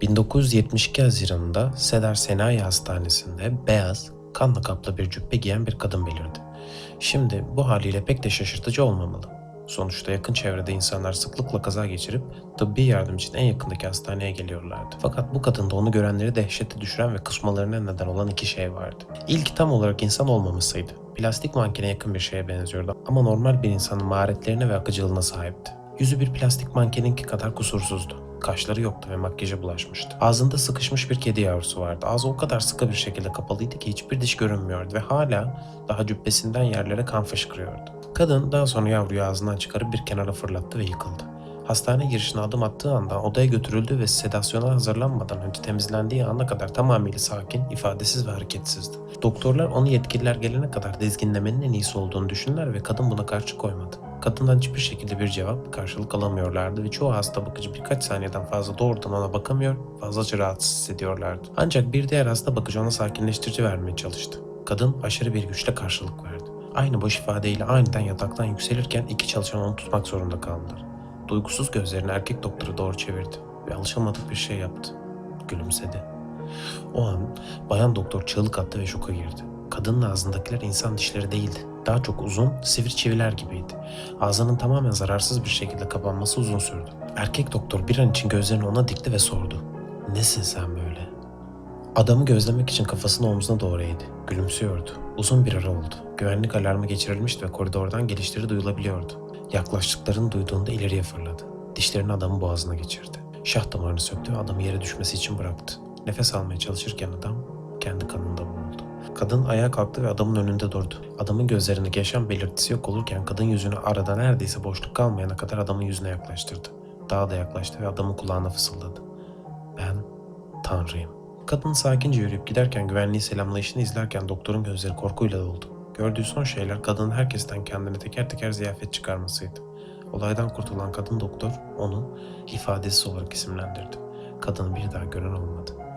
1972 Haziran'ında Sedar Senayi Hastanesi'nde beyaz, kanla kaplı bir cübbe giyen bir kadın belirdi. Şimdi bu haliyle pek de şaşırtıcı olmamalı. Sonuçta yakın çevrede insanlar sıklıkla kaza geçirip tıbbi yardım için en yakındaki hastaneye geliyorlardı. Fakat bu kadında onu görenleri dehşete düşüren ve kusmalarına neden olan iki şey vardı. İlk tam olarak insan olmamasıydı. Plastik mankene yakın bir şeye benziyordu ama normal bir insanın maharetlerine ve akıcılığına sahipti. Yüzü bir plastik mankeninki kadar kusursuzdu. Kaşları yoktu ve makyaja bulaşmıştı. Ağzında sıkışmış bir kedi yavrusu vardı. Ağzı o kadar sıkı bir şekilde kapalıydı ki hiçbir diş görünmüyordu ve hala daha cübbesinden yerlere kan fışkırıyordu. Kadın daha sonra yavruyu ağzından çıkarıp bir kenara fırlattı ve yıkıldı. Hastane girişine adım attığı anda odaya götürüldü ve sedasyona hazırlanmadan önce temizlendiği ana kadar tamamıyla sakin, ifadesiz ve hareketsizdi. Doktorlar onu yetkililer gelene kadar dizginlemenin en iyisi olduğunu düşündüler ve kadın buna karşı koymadı. Kadından hiçbir şekilde bir cevap, karşılık alamıyorlardı ve çoğu hasta bakıcı birkaç saniyeden fazla doğrudan ona bakamıyor, fazlaca rahatsız hissediyorlardı. Ancak bir diğer hasta bakıcı ona sakinleştirici vermeye çalıştı. Kadın aşırı bir güçle karşılık verdi. Aynı boş ifadeyle aniden yataktan yükselirken iki çalışan onu tutmak zorunda kaldılar. Duygusuz gözlerini erkek doktora doğru çevirdi ve alışılmadık bir şey yaptı. Gülümsedi. O an bayan doktor çığlık attı ve şoka girdi. Kadının ağzındakiler insan dişleri değildi. Daha çok uzun, sivri çiviler gibiydi. Ağzının tamamen zararsız bir şekilde kapanması uzun sürdü. Erkek doktor bir an için gözlerini ona dikti ve sordu. Nesin sen böyle? Adamı gözlemek için kafasını omzuna doğru eğdi. Gülümsüyordu. Uzun bir ara oldu. Güvenlik alarmı geçirilmişti ve koridordan gelişleri duyulabiliyordu. Yaklaştıklarını duyduğunda ileriye fırladı. Dişlerini adamın boğazına geçirdi. Şah damarını söktü ve adamı yere düşmesi için bıraktı. Nefes almaya çalışırken adam kendi kanında boğuldu. Kadın ayağa kalktı ve adamın önünde durdu. Adamın gözlerindeki yaşam belirtisi yok olurken kadın yüzünü arada neredeyse boşluk kalmayana kadar adamın yüzüne yaklaştırdı. Daha da yaklaştı ve adamın kulağına fısıldadı. Ben Tanrıyım. Kadın sakince yürüyüp giderken güvenliği selamlayışını izlerken doktorun gözleri korkuyla doldu. Gördüğü son şeyler kadının herkesten kendine teker teker ziyafet çıkarmasıydı. Olaydan kurtulan kadın doktor onu ifadesiz olarak isimlendirdi. Kadını bir daha gören olmadı.